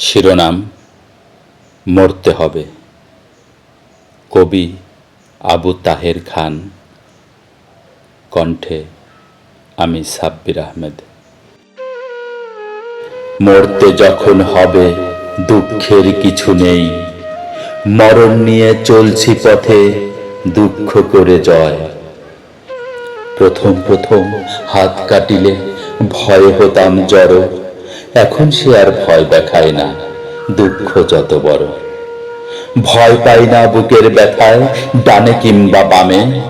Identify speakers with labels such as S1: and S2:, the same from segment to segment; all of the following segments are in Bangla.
S1: শিরোনাম, মরতে হবে। কবি আবু তাহের খান, কণ্ঠে আমি সাব্বির আহমেদ। মরতে যখন হবে, দুঃখের কিছু নেই। মরণ নিয়ে চলছি পথে, দুঃখ করে জয়। প্রথম প্রথম হাত কাটিলে ভয় হতাম জড়। এখন সে আর ভয় দেখায় না, দুঃখ যত বড়। ভয় পাই না বুকের ব্যথায়, ডানে কিংবা বামে।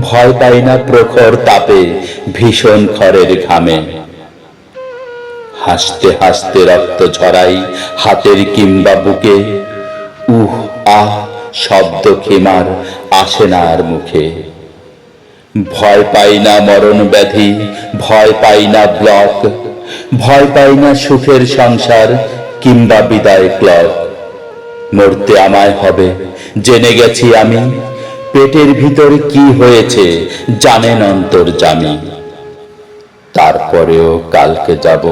S1: ভয় পাই না প্রখর তাপে, ভীষণ খরের ঘামে। হাসতে হাসতে রক্ত ঝরাই হাতের কিংবা বুকে। উহ, আহ, শব্দ খেমার আসে না আর মুখে। ভয় পাই না মরণ ব্যাধি, ভয় পাই না ব্লক। ভয় পাই না সুখের সংসার, কিংবা বিদায় ক্লক মরতে আমায় হবে, জেনে গেছি আমি। পেটের ভিতর কি হয়েছে, জানেন অন্তর জামি। তারপরেও কালকে যাব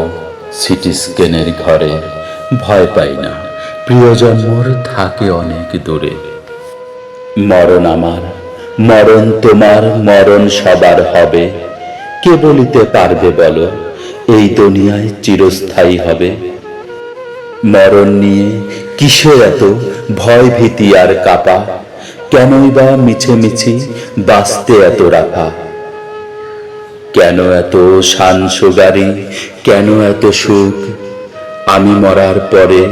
S1: সিটি স্ক্যানের ঘরে। ভয় পাই না, প্রিয়জন মোর থাকে অনেক দূরে। মরণ আমার, মরণ তোমার, মরণ সবার হবে। কে বলিতে পারবে বলো? এই দুনিয়ায় চিরস্থায়ী হবে। মরণ নিয়ে কিসে এত ভয় ভীতি আর কাপা? কেনই বা মিছে মিছি বাঁচতে এত রাখা কেন এত শান সুগারি? কেন এত সুখ? আমি মরার পরে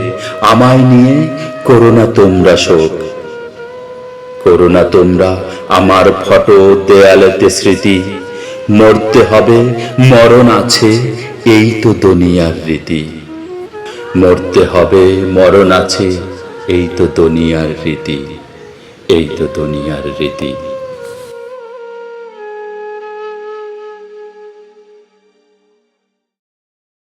S1: আমায় নিয়ে করোনা তোমরা শোক। করোনা তোমরা আমার ফটো দেয়ালেতে স্মৃতি। মরতে হবে, মরণ আছে এই তো দুনিয়ার রীতি। মরতে হবে, মরণ আছে, এই তো দুনিয়ার রীতি। এই তো দুনিয়ার রীতি।